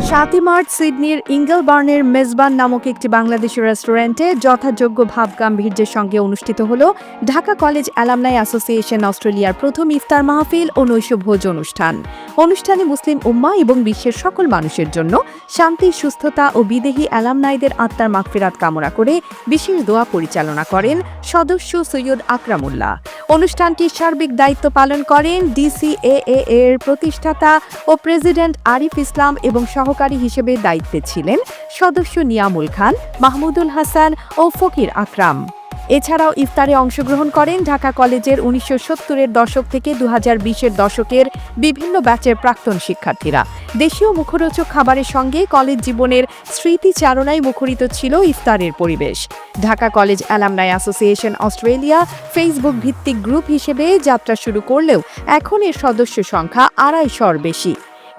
সাতই মার্চ সিডনির ইঙ্গলবার্নের মেজবান নামক একটি বাংলাদেশি রেস্টুরেন্টে যথাযোগ্য ভাব গাম্ভীর্যের সঙ্গে অনুষ্ঠিত হল ঢাকা কলেজ অ্যালামনাই অ্যাসোসিয়েশন অস্ট্রেলিয়ার প্রথম ইফতার মাহফিল ও নৈশভোজ অনুষ্ঠান। অনুষ্ঠানে মুসলিম উম্মা এবং বিশ্বের সকল মানুষের জন্য শান্তি, সুস্থতা ও বিদেহী অ্যালামনাইদের আত্মার মাগফিরাত কামনা করে বিশেষ দোয়া পরিচালনা করেন সদস্য সৈয়দ আকরামুল্লাহ। অনুষ্ঠানটির সার্বিক দায়িত্ব পালন করেন ডিসিএএ এর প্রতিষ্ঠাতা ও প্রেসিডেন্ট আরিফ ইসলাম এবং সহকারী হিসেবে দায়িত্বে ছিলেন সদস্য নিয়ামুল খান, মাহমুদুল হাসান ও ফকির আকরাম। এছাড়াও ইফতারে অংশগ্রহণ করেন ঢাকা কলেজের উনিশশো সত্তরের দশক থেকে দু হাজার দশকের বিভিন্ন ব্যাচের প্রাক্তন শিক্ষার্থীরা। দেশীয় মুখরোচক খাবারের সঙ্গে কলেজ জীবনের স্মৃতিচারণায় মুখরিত ছিল ইফতারের পরিবেশ। Dhaka college alumni association Australia Facebook ভিত্তিক গ্রুপ হিসেবে যাত্রা শুরু করলেও এখন এর সদস্য সংখ্যা আড়াইশর বেশি।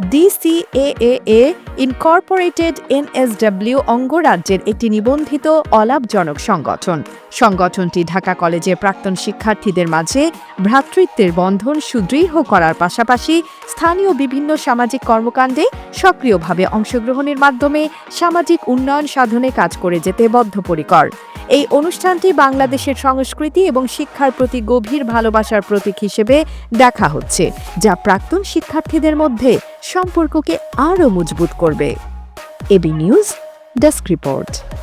ডিসিএএ ইনকর্পোরেটেড এনএসডব্লিউ অঙ্গরাজ্যের একটি নিবন্ধিত অলাভজনক সংগঠন। সংগঠনটি ঢাকা কলেজের প্রাক্তন শিক্ষার্থীদের মাঝে ভ্রাতৃত্বের বন্ধন সুদৃঢ় করার পাশাপাশি স্থানীয় বিভিন্ন সামাজিক কর্মকাণ্ডে সক্রিয়ভাবে অংশগ্রহণের মাধ্যমে সামাজিক উন্নয়ন সাধনে কাজ করে যেতে বদ্ধপরিকর। এই অনুষ্ঠানটি বাংলাদেশের সংস্কৃতি এবং শিক্ষার প্রতি গভীর ভালোবাসার প্রতীক হিসেবে দেখা হচ্ছে, যা প্রাক্তন শিক্ষার্থীদের মধ্যে সম্পর্ককে আরও মজবুত করবে। AB news, desk report.